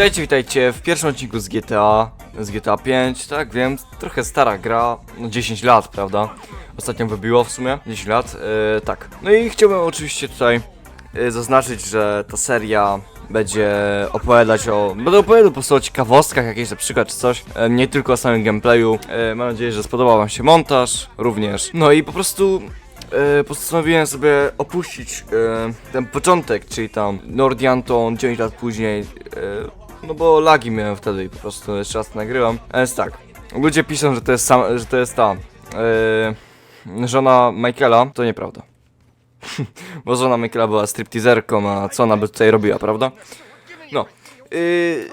Witajcie, witajcie w pierwszym odcinku z GTA, z GTA 5, tak wiem, trochę stara gra, no 10 lat, prawda? Ostatnio wybiło w sumie, 10 lat, yy, tak. No i chciałbym oczywiście tutaj yy, zaznaczyć, że ta seria będzie opowiadać o, będę opowiadał po prostu o ciekawostkach jakieś na przykład czy coś, yy, nie tylko o samym gameplayu. Yy, mam nadzieję, że spodobał wam się montaż, również. No i po prostu postanowiłem sobie opuścić ten początek, czyli tam Nordianton 9 lat później, no bo lagi miałem wtedy i po prostu jeszcze raz nagrywam. A więc tak, ludzie piszą, że to jest sam, że to jest ta e, żona Michaela, to nieprawda. bo żona Michaela była stripteaserką, a co ona by tutaj robiła, prawda? No. Yy,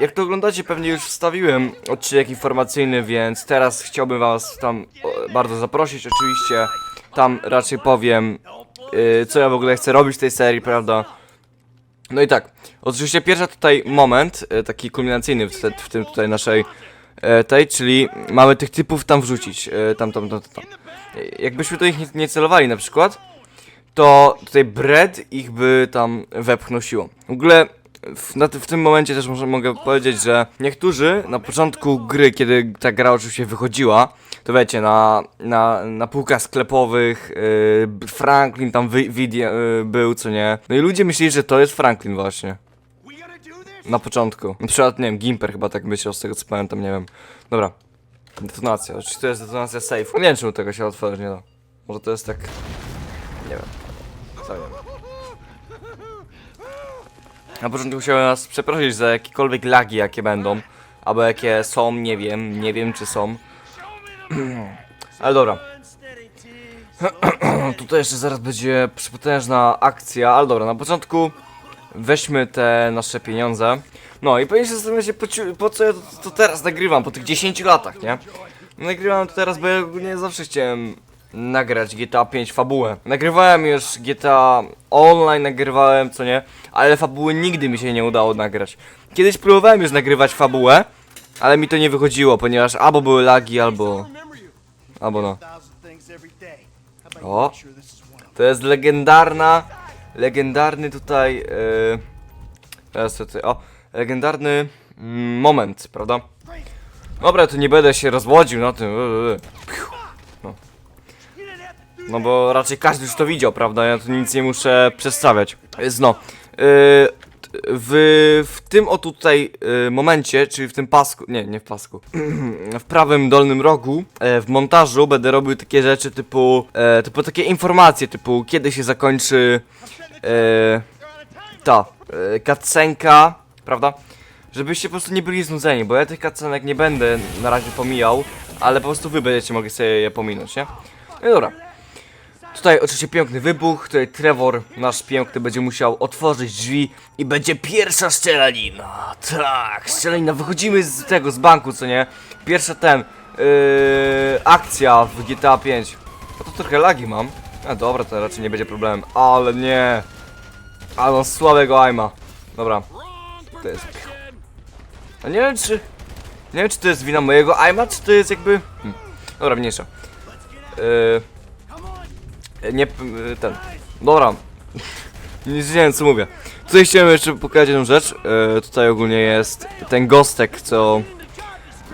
jak to oglądacie, pewnie już wstawiłem odcinek informacyjny, więc teraz chciałbym was tam bardzo zaprosić. Oczywiście tam raczej powiem, yy, co ja w ogóle chcę robić w tej serii, prawda? No i tak, oczywiście pierwszy tutaj moment, yy, taki kulminacyjny w, te, w tym tutaj naszej yy, tej, czyli mamy tych typów tam wrzucić, yy, tam, tam, tam, tam. Jakbyśmy to ich nie, nie celowali na przykład, to tutaj Bread ich by tam wepchnął siłą. W ogóle w, na, w tym momencie też może, mogę powiedzieć, że niektórzy na początku gry, kiedy ta gra oczywiście wychodziła, to wiecie, na, na, na półkach sklepowych yy, Franklin tam wy, yy, był, co nie. No i ludzie myśleli, że to jest Franklin właśnie. Na początku. Na przykład, nie wiem, Gimper chyba tak myślał, z tego co pamiętam, nie wiem. Dobra. Detonacja, czy to jest detonacja safe? Nie wiem, czemu tego się otworzyć nie da. Może to jest tak... Nie wiem. Co wiem. Na początku chciałem nas przeprosić za jakiekolwiek lagi, jakie będą. Albo jakie są, nie wiem, nie wiem czy są. Ale dobra. Tutaj jeszcze zaraz będzie przepotężna akcja, ale dobra, na początku weźmy te nasze pieniądze. No i pewnie się po, po co ja to, to teraz nagrywam, po tych 10 latach, nie? Nagrywam to teraz, bo ja ogólnie zawsze chciałem nagrać GTA 5 fabułę. Nagrywałem już GTA Online, nagrywałem, co nie, ale fabuły nigdy mi się nie udało nagrać. Kiedyś próbowałem już nagrywać fabułę, ale mi to nie wychodziło, ponieważ albo były lagi, albo... Albo no. O, to jest legendarna, legendarny tutaj, yy, teraz tutaj, o, legendarny mm, moment, prawda? Dobra, to nie będę się rozwodził na tym, yy, yy. Piu. No. bo raczej każdy już to widział, prawda? Ja tu nic nie muszę przedstawiać. Więc no, yy, w, w tym oto tutaj y, momencie, czyli w tym pasku, nie, nie w pasku, w prawym dolnym rogu, e, w montażu będę robił takie rzeczy typu, e, typu takie informacje, typu kiedy się zakończy e, ta e, cutscenka, prawda? Żebyście po prostu nie byli znudzeni, bo ja tych cutscenek nie będę na razie pomijał, ale po prostu wy będziecie mogli sobie je pominąć, nie? No dobra. Tutaj oczywiście piękny wybuch, tutaj Trevor, nasz piękny, będzie musiał otworzyć drzwi i będzie pierwsza strzelanina. Tak, strzelanina, wychodzimy z tego, z banku, co nie? Pierwsza ten, yy, akcja w GTA 5. A to trochę lagi mam. A dobra, to raczej nie będzie problemem, ale nie. Ale mam słabego aima. Dobra, to jest... A nie wiem czy... Nie wiem czy to jest wina mojego aima, czy to jest jakby... Hmm. Dobra, mniejsza. Yy... Nie, y, ten. Dobra. Nie wiem co mówię. Tutaj chciałem jeszcze pokazać jedną rzecz. E, tutaj ogólnie jest ten gostek, co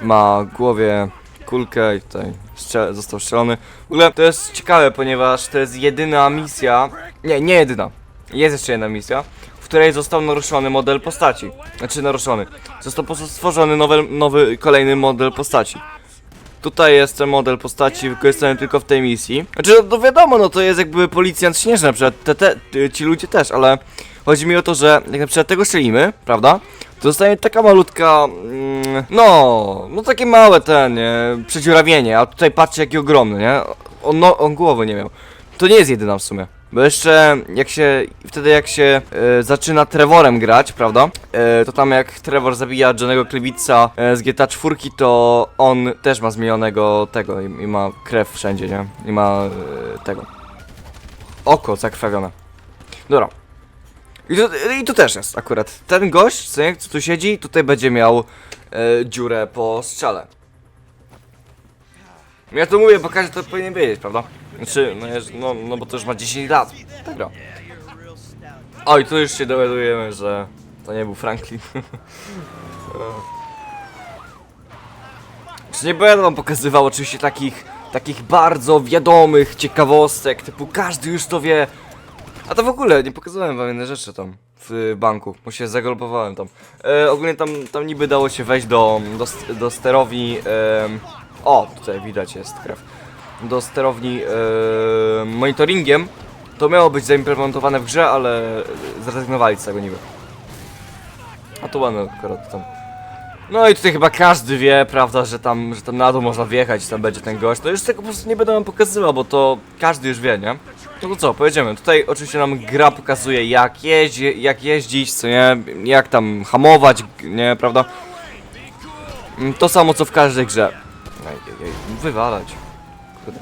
ma głowie kulkę i tutaj strzel został strzelony. W ogóle to jest ciekawe, ponieważ to jest jedyna misja. Nie, nie jedyna. Jest jeszcze jedna misja, w której został naruszony model postaci. Znaczy naruszony. Został po prostu stworzony nowy, nowy, kolejny model postaci. Tutaj jest ten model postaci wykorzystany tylko w tej misji. Znaczy, no, no wiadomo, no to jest jakby policjant śnieżny, na przykład te, te, ci ludzie też, ale chodzi mi o to, że jak na przykład tego strzelimy, prawda? To zostanie taka malutka, mm, no, no takie małe ten, nie, przedziurawienie, a tutaj patrzcie jaki ogromny, nie? On, no, on głowy nie miał. To nie jest jedyna w sumie. Bo jeszcze jak się, wtedy jak się e, zaczyna Trevorem grać, prawda? E, to tam jak Trevor zabija Johnego Kliwica e, z GTA 4, to on też ma zmienionego tego i, i ma krew wszędzie, nie? I ma e, tego. Oko zakrwawione. Dobra. I to, I to też jest akurat. Ten gość, co, co tu siedzi, tutaj będzie miał e, dziurę po strzale. Ja to mówię, bo każdy to powinien wiedzieć, prawda? Znaczy, no, jest, no, no bo to już ma 10 lat. Dobra. O, i tu już się dowiadujemy, że To nie był Franklin. Czy nie będę wam pokazywał oczywiście takich, takich bardzo wiadomych ciekawostek, typu każdy już to wie. A to w ogóle, nie pokazałem wam jednej rzeczy tam w banku, bo się zagolbowałem tam. E, ogólnie tam, tam niby dało się wejść do, do, do sterowni, em, o tutaj widać jest krew, do sterowni em, monitoringiem. To miało być zaimplementowane w grze, ale zrezygnowali z tego niby. A to ładne akurat tam. No i tutaj chyba każdy wie, prawda, że tam, że tam na dół można wjechać, tam będzie ten gość. To już tego po prostu nie będę wam pokazywał, bo to każdy już wie, nie? No to co, pojedziemy. Tutaj oczywiście nam gra pokazuje jak, jeździ, jak jeździć, co nie, jak tam hamować, nie, prawda? Mm, To samo co w każdej grze. Ej, wywalać. Kurde.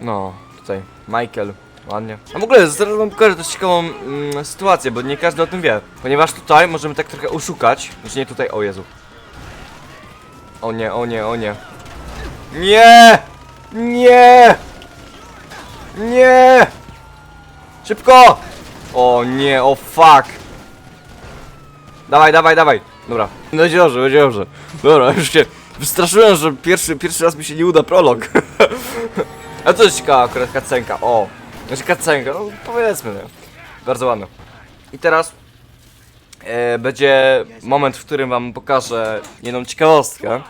No, tutaj Michael, ładnie. A w ogóle zaraz wam pokażę też ciekawą mm, sytuację, bo nie każdy o tym wie. Ponieważ tutaj możemy tak trochę oszukać. Znaczy nie tutaj, o Jezu. O nie, o nie, o nie. Nie! Nie! Nie! Szybko! O nie, o fuck! Dawaj, dawaj, dawaj! Dobra. Będzie dobrze, będzie dobrze. Dobra, już się wystraszyłem, że pierwszy, pierwszy raz mi się nie uda prolog. A to jest ciekawa akurat kacenka, o. Znaczy kacenka, no powiedzmy, nie. Bardzo ładno. I teraz e, będzie moment, w którym wam pokażę jedną ciekawostkę.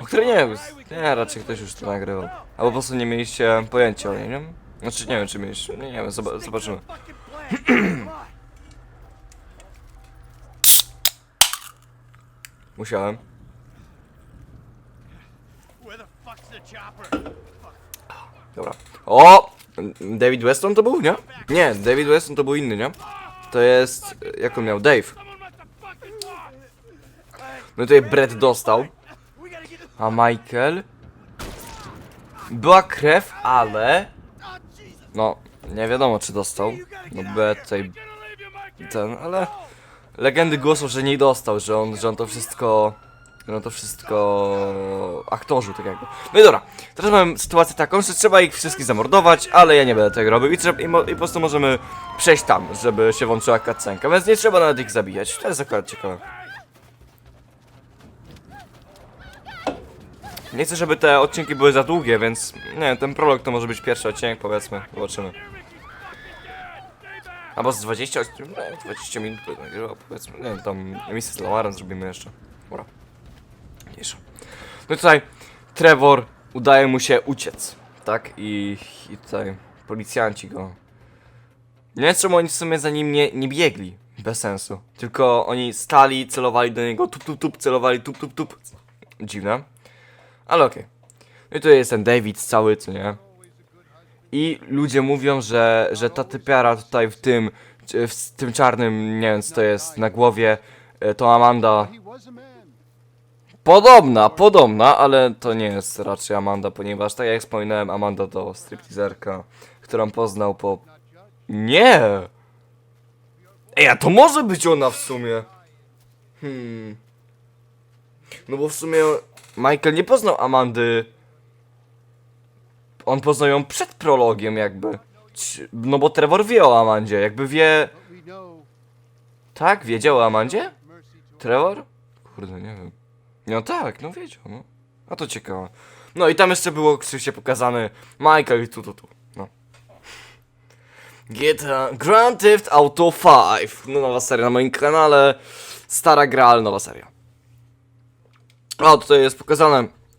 O której nie wiem, nie, raczej ktoś już to nagrywał. Albo po prostu nie mieliście pojęcia o niej, nie? Znaczy nie wiem, czy mieliście, nie, nie wiem, zob- zobaczymy. Musiałem. Dobra. O! David Weston to był, nie? Nie, David Weston to był inny, nie? To jest... Jak on miał? Dave. No tutaj Brett dostał. A Michael? Była krew, ale... No, nie wiadomo czy dostał. No Brett tutaj ten, ale... Legendy głoszą, że nie dostał, że on, że on to wszystko... No to wszystko... aktorzy, tak jakby. No i dobra, teraz mamy sytuację taką, że trzeba ich wszystkich zamordować, ale ja nie będę tego robił i, trzeba, i, mo, i po prostu możemy przejść tam, żeby się włączyła cutscenka, więc nie trzeba nawet ich zabijać. To jest akurat ciekawe. Nie chcę, żeby te odcinki były za długie, więc nie wiem, ten prolog to może być pierwszy odcinek, powiedzmy, zobaczymy. Albo z 20, odcin- nie, 20 minut powiedzmy, nie wiem, tam misję z Lamarem zrobimy jeszcze. Dobra. Mniejsza. No i tutaj Trevor udaje mu się uciec, tak? I, i tutaj policjanci go... Nie wiem czemu oni w sumie za nim nie, nie biegli, bez sensu. Tylko oni stali, celowali do niego, tup, tup, tup, celowali, tup, tup, tup. Dziwne. Ale okej. No i tutaj jest ten David cały, co nie? I ludzie mówią, że, że ta typiara tutaj w tym, w tym czarnym, nie wiem co to jest, na głowie, e, to Amanda. Podobna, podobna, ale to nie jest raczej Amanda, ponieważ tak jak wspominałem, Amanda to stripteaserka, którą poznał po... Nie! Ej, a to może być ona w sumie. Hmm. No bo w sumie Michael nie poznał Amandy. On poznał ją przed prologiem jakby. No bo Trevor wie o Amandzie, jakby wie... Tak? Wiedział o Amandzie? Trevor? Kurde, nie wiem. No tak, no wiedział, no. A to ciekawe. No i tam jeszcze było oczywiście pokazany Michael i tu, tu, tu. No. GTA Grand Theft Auto 5. No nowa seria na moim kanale. Stara gra, ale nowa seria. O, tutaj jest pokazane.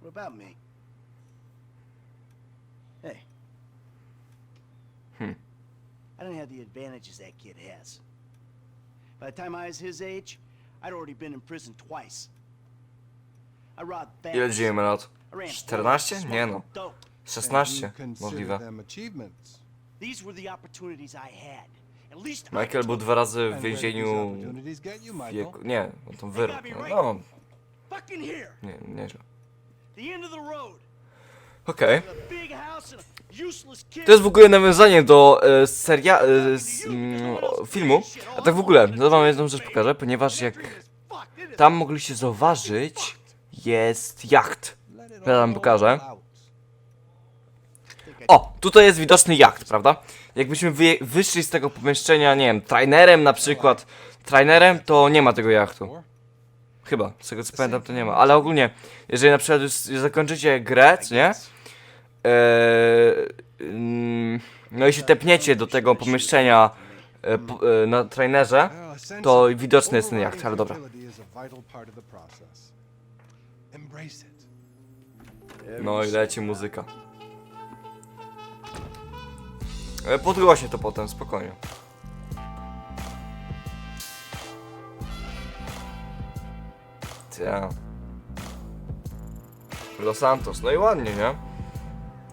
What about me? Hey. Hmm. I didn't have the advantages that kid has. By the time I was his age, I'd already been in prison twice. I robbed banks. Ile dzisiaj ma lat? I ran 14? places, Nie no. smoked dope. 16? And you consider Możliwe. These were the opportunities I had. Michael był dwa razy w więzieniu opportunities get you, Michael? wieku... Nie, on tam wyrok. No, fucking here. nie, nieźle. The end of the road. Okej. A big house and a useless kid. To jest w ogóle nawiązanie do e, seria... E, z, mm, o, filmu. A tak w ogóle, to wam jedną rzecz pokażę, ponieważ jak tam mogliście zauważyć, jest jacht. Ja wam pokażę. O, tutaj jest widoczny jacht, prawda? Jakbyśmy wy, wyszli z tego pomieszczenia, nie wiem, trainerem na przykład, trainerem, to nie ma tego jachtu. Chyba, z tego co pamiętam to nie ma, ale ogólnie, jeżeli na przykład już zakończycie grę, co nie? Eee, mm, no i się tepniecie do tego pomieszczenia e, po, e, na trainerze, to widoczny jest ten jacht, ale dobra. No i leci muzyka. E, Podgłośnie to potem, spokojnie. Los Santos, no i ładnie, nie?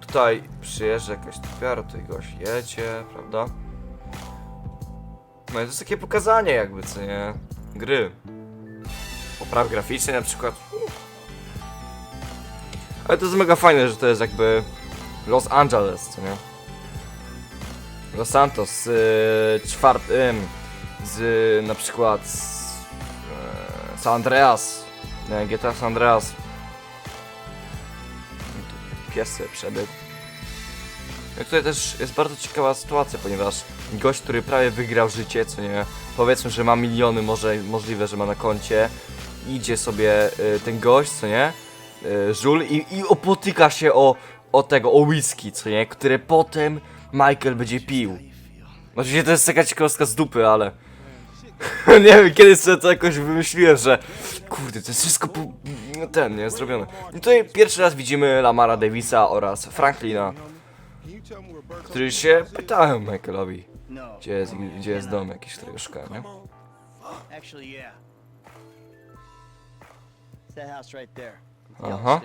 Tutaj przyjeżdża jakaś typiara, tutaj gość jedzie, prawda? No i to jest takie pokazanie jakby, co nie? Gry. Popraw graficznej na przykład. Ale to jest mega fajne, że to jest jakby Los Angeles, co nie? Los Santos z y, czwartym, z na przykład z, e, San Andreas, GTA San Andreas. Pies sobie. No tutaj też jest bardzo ciekawa sytuacja, ponieważ gość, który prawie wygrał życie, co nie, powiedzmy, że ma miliony, może możliwe, że ma na koncie, idzie sobie y, ten gość, co nie, y, żul i, i opotyka się o, o tego, o whisky, co nie, które potem Michael będzie pił. Oczywiście to jest taka ciekawostka z dupy, ale... nie wiem, kiedyś sobie to jakoś wymyśliłem, że... Kurde, to jest wszystko po... no ten, nie, zrobione. I tutaj pierwszy raz widzimy Lamara Davisa oraz Franklina, którzy się pytają Michaelowi, gdzie jest, gdzie jest dom jakiś, którego szukają, nie? On.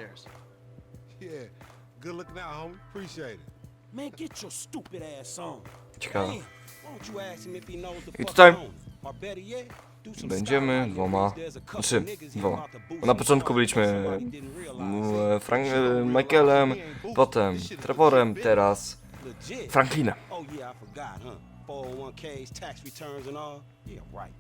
Ciekawe. I tutaj Będziemy dwoma, znaczy dwoma. Na początku byliśmy e, Frank, e, Michaelem, potem Trevorem, teraz. Franklinem. Oh yeah, I forgot, huh? 401ks, tax returns and all. Yeah, right.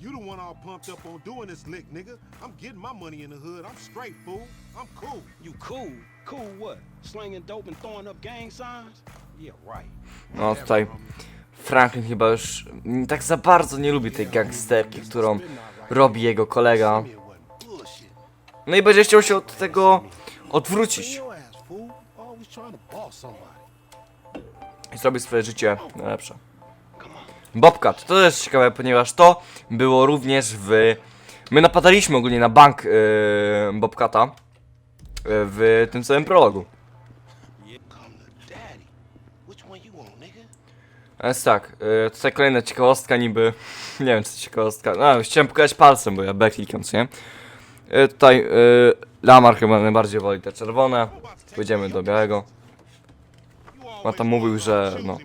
You the one all pumped up on doing this lick, nigga. I'm getting my money in the hood. I'm straight, fool. I'm cool. You cool? Cool what? Slinging dope and throwing up gang signs? Yeah, right. No tutaj Franklin chyba już tak za bardzo nie lubi tej gangsterki, którą robi jego kolega. No i będzie chciał się od tego odwrócić i zrobić swoje życie lepsze. Bobcat, to też ciekawe, ponieważ to było również w... My napadaliśmy ogólnie na bank yy, Bobcata yy, w tym samym prologu. Come to daddy. Which one you want, nigga? Więc tak, yy, tutaj kolejna ciekawostka niby, nie wiem czy to ciekawostka, no chciałem pokazać palcem, bo ja B klikam, co nie? Yy, tutaj yy, Lamar chyba najbardziej woli te czerwone, pójdziemy do białego. On tam mówił, że no,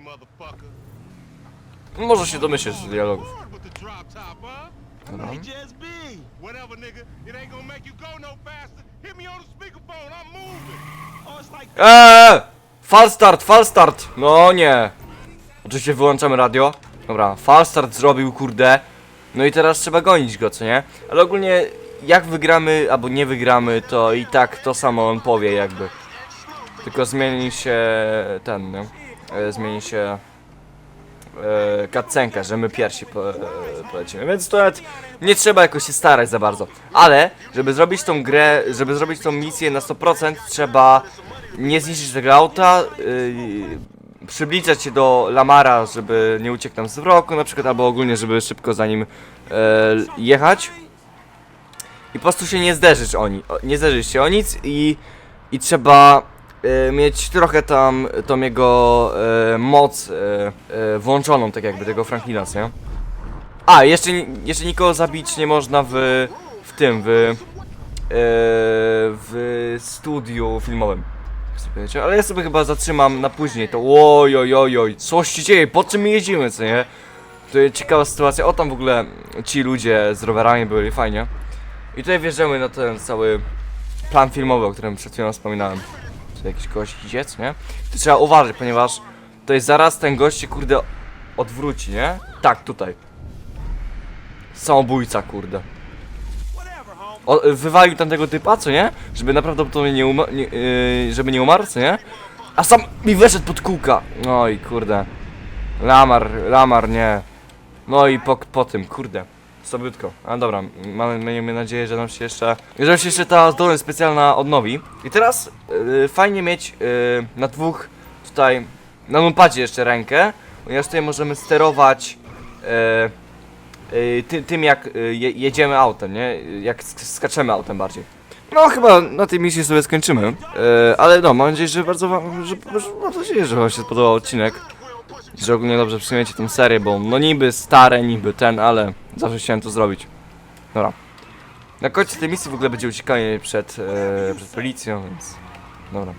może się domyślić z dialogów. Dobra. Eee! Start, fal start! No nie! Oczywiście wyłączamy radio. Dobra, fal start zrobił, kurde. No i teraz trzeba gonić go, co nie? Ale ogólnie, jak wygramy, albo nie wygramy, to i tak to samo on powie, jakby. Tylko zmieni się ten, nie? E, Zmieni się e, kadcenka, że my pierwsi po, e, polecimy, więc to nawet nie trzeba jakoś się starać za bardzo. Ale, żeby zrobić tą grę, żeby zrobić tą misję na 100%, trzeba nie zniszczyć tego auta, yy, przybliżać się do Lamara, żeby nie uciekł nam z wroku na przykład, albo ogólnie, żeby szybko za nim e, jechać. I po prostu się nie zderzyć o, ni- o nie zderzyć się o nic i, i trzeba e, mieć trochę tam tą jego e, moc e, e, włączoną, tak jakby tego Franklina, nie? A, jeszcze, jeszcze nikogo zabić nie można w, w tym, w, e, w studiu filmowym. Wiecie, Ale ja sobie chyba zatrzymam na później to oj, oj, oj, oj, coś się dzieje, po czym my co nie? Tutaj ciekawa sytuacja, o tam w ogóle ci ludzie z rowerami byli fajnie. I tutaj wjeżdżamy na ten cały plan filmowy, o którym przed chwilą wspominałem. Tu jakiś gość idzie, co nie? Tu trzeba uważać, ponieważ to jest zaraz ten gość się kurde odwróci, nie? Tak, tutaj. Samobójca, kurde. O, wywalił tamtego typa, co nie? Żeby naprawdę nie, nie yy, żeby nie umarł, co nie? A sam mi weszedł pod kółka. No i kurde. Lamar, Lamar, nie. No i po, po tym, kurde. Sobiutko. A dobra, mamy, miejmy nadzieję, że nam się jeszcze. Że się jeszcze ta zdolność specjalna odnowi. I teraz yy, fajnie mieć yy, na dwóch tutaj. Na numpadzie jeszcze rękę. Ponieważ tutaj możemy sterować. Yy, ty, tym jak yy, je, jedziemy autem, nie? Jak sk- skaczemy autem bardziej. No chyba na tej misji sobie skończymy. Yy, ale no, mam nadzieję, że bardzo wam, że, że mam nadzieję, że wam się spodobał odcinek. Że ogólnie dobrze przyjmiecie tę serię, bo no niby stare, niby ten, ale zawsze chciałem to zrobić. Dobra. Na końcu tej misji w ogóle będzie uciekanie przed, e, przed policją, więc... Dobra.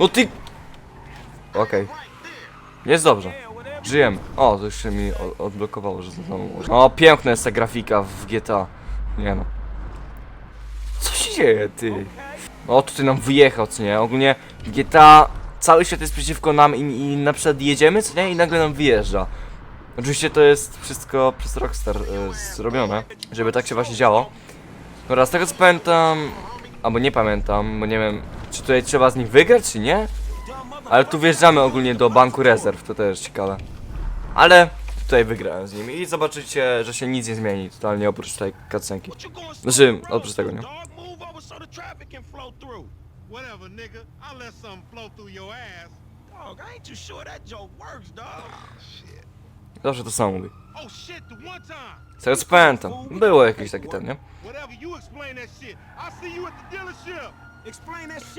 No ty... Okej. Jest dobrze. Żyjemy. O, to jeszcze mi odblokowało, że znowu... O, piękna jest ta grafika w GTA. Nie no. Co się dzieje, ty? O, tutaj nam wyjechał, co nie? Ogólnie GTA... Cały świat jest przeciwko nam i, i na przykład jedziemy, co nie? I nagle nam wyjeżdża. Oczywiście to jest wszystko przez Rockstar e, zrobione, żeby tak się właśnie działo. Dobra, z tego co pamiętam... Albo nie pamiętam, bo nie wiem, czy tutaj trzeba z nich wygrać, czy nie? Ale tu wjeżdżamy ogólnie do banku rezerw, to też ciekawe. Ale tutaj wygrałem z nimi i zobaczycie, że się nic nie zmieni totalnie oprócz tej going Znaczy, oprócz tego, nie? Dog, move over so the traffic can flow through. Whatever, nigga. I'll let something flow through your ass. Dog, I ain't too sure that joke works, dog. Zawsze to samo mówi. Oh shit, the one time. Z tego co pamiętam, było jakieś takie ten, nie? Whatever, you explain that shit. I'll see you at the dealership.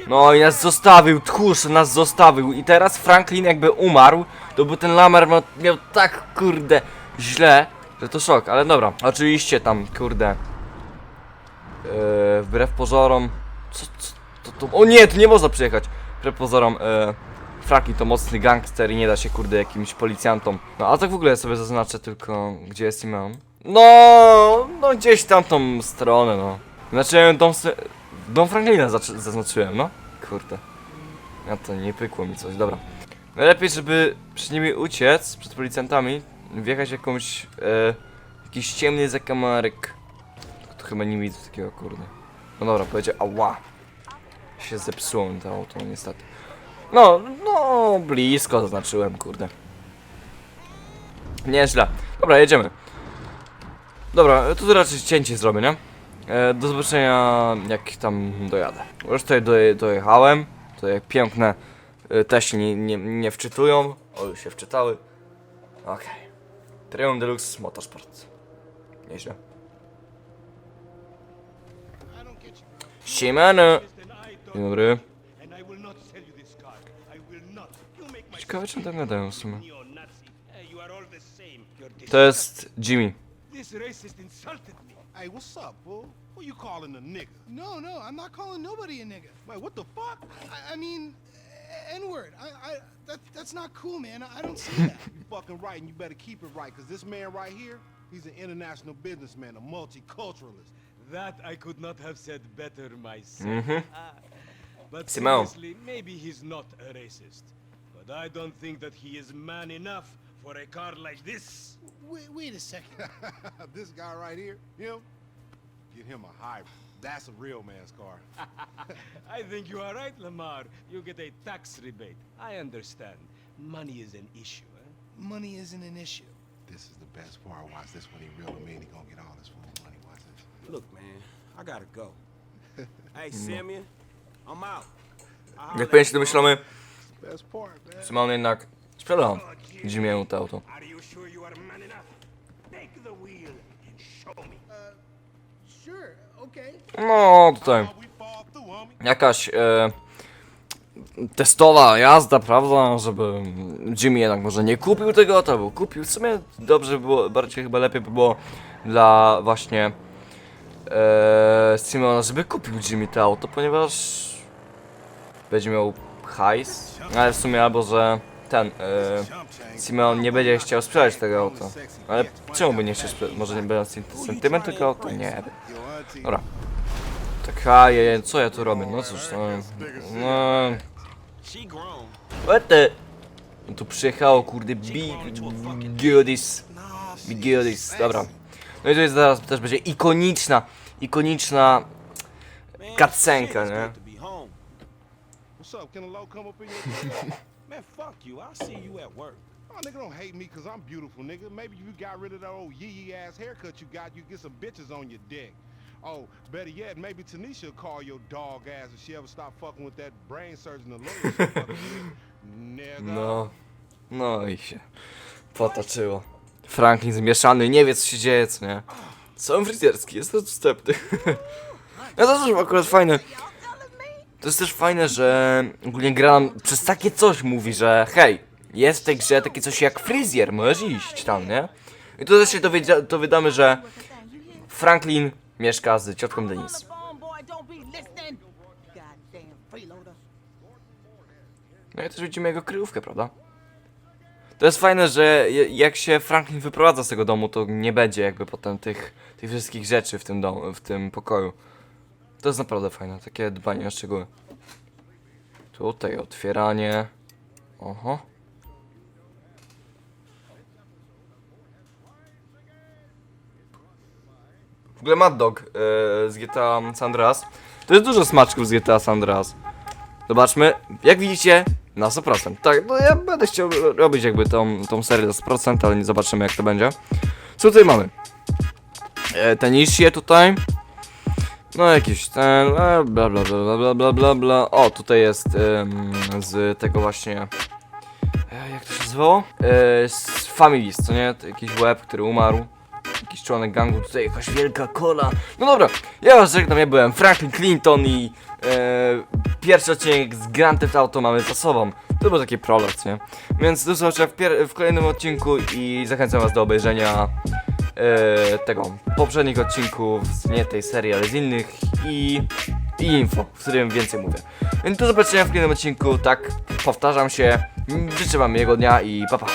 No i nas zostawił, tchórz nas zostawił i teraz Franklin jakby umarł, to by ten Lamar miał, miał tak kurde źle, że to szok, ale dobra. Oczywiście tam kurde, yy, wbrew pozorom, co, co to, to, o nie, tu nie można przyjechać, wbrew pozorom, yy, Franklin to mocny gangster i nie da się kurde jakimś policjantom. No a tak w ogóle sobie zaznaczę tylko, gdzie jest Simon. No, no gdzieś tamtą stronę, no. Znaczy, se- dom Franklina zaznaczyłem, no. Kurde. Ja to nie pykło mi coś, dobra. Najlepiej, żeby przed nimi uciec, przed policjantami, wjechać jakąś, e, jakiś ciemny zakamarek. To chyba nie widzę takiego, kurde. No dobra, powiedział, ała. Się zepsuło mi to auto, niestety. No, no, blisko zaznaczyłem, kurde. Nieźle. Dobra, jedziemy. Dobra, to raczej cięcie zrobię, nie? E, do zobaczenia jak tam dojadę. Już tutaj doje, dojechałem. Tutaj piękne e, te się nie, nie, nie wczytują. O, już się wczytały. Okej. Triumph Deluxe Motorsport. Nieźle. Siemano! Dzień dobry. Ciekawe czym tam gadają w sumie. To jest Jimmy. This racist insulted me. Hey, what's up, fool? Who you calling a nigga? No, no, I'm not calling nobody a nigga. Wait, what the fuck? I, I mean, N-word. I, I, that, that's not cool, man. I don't see that. You fucking right, and you better keep it right, because this man right here, he's an international businessman, a multiculturalist. That I could not have said better myself. Mhm. But Simão. seriously, maybe he's not a racist. But I don't think that he is man enough for a car like this. wait, wait a second. this guy right here, him, get him a hybrid. That's a real man's car. I think you are right, Lamar. You get a tax rebate. I understand. Money is an issue, eh? Money isn't an issue. This is the best part. Watch this when he reel him in. He gonna get all this full money. Watch this. Look, man, I gotta go. hey, Simeon, I'm out. I'll Jak pewnie się Best part, man. Simon jednak sprzedał Jimmy'emu to auto. No, tutaj. Jakaś e, testowa jazda, prawda, żeby Jimmy jednak może nie kupił tego auta, bo kupił. W sumie dobrze by było, bardziej chyba lepiej by było dla właśnie e, Simona, żeby kupił Jimmy to auto, ponieważ będzie miał hajs, ale w sumie albo, że ten, e, Simeon nie będzie chciał sprzedać tego auta. Ale czemu by nie chciał sprzedać? Może nie będzie sen- sentyment tego auta? Nie. Dobra. Tak, a je, co ja tu robię? No cóż, no... No... What the? No tu przyjechało, kurde, Big Goodies. Big Goodies, dobra. No i to jest zaraz też będzie ikoniczna, ikoniczna it's nie? Man, fuck you. I'll see you at work. Oh, nigga, don't hate me because I'm beautiful, nigga. Maybe if you got rid of that old yee ass haircut you got, you get some bitches on your dick. Oh, better yet, maybe Tanisha will call your dog ass if she ever stop fucking with that brain surgeon. Nigga. No, no i się potoczyło. Franklin zmieszany, nie wie co się dzieje, co nie? Są fryzjerski, jest to dostępny. No to też akurat fajne. To jest też fajne, że ogólnie gra nam przez takie coś mówi, że hej, jest w tej grze takie coś jak fryzjer, możesz iść tam, nie? I tu też się dowiadamy, że Franklin mieszka z ciotką Denise. No i też widzimy jego kryjówkę, prawda? To jest fajne, że jak się Franklin wyprowadza z tego domu, to nie będzie jakby potem tych, tych wszystkich rzeczy w tym domu, w tym pokoju. To jest naprawdę fajne, takie dbanie o szczegóły. Tutaj otwieranie. Oho. W ogóle Mad Dog e, z GTA San Andreas. To jest dużo smaczków z GTA San Andreas. Zobaczmy, jak widzicie, na 100%. Tak, no ja będę chciał robić jakby tą, tą serię na 100%, ale nie zobaczymy jak to będzie. Co tutaj mamy? E, Tenisie tutaj. No jakiś ten, e, bla bla bla bla bla bla bla. O, tutaj jest em, z tego właśnie, e, jak to się nazywało? E, z Families, co nie? To jakiś łeb, który umarł. Jakiś członek gangu, tutaj jakaś wielka kola. No dobra, ja was żegnam, ja byłem Franklin Clinton i e, pierwszy odcinek z Grand Theft Auto mamy za sobą. To był taki prolog, nie? Więc do zobaczenia w, w kolejnym odcinku i zachęcam was do obejrzenia e, tego poprzednich odcinków, nie tej serii, ale z innych i, i info, w którym więcej mówię. Więc do zobaczenia w kolejnym odcinku, tak, powtarzam się, życzę wam miłego dnia i pa pa.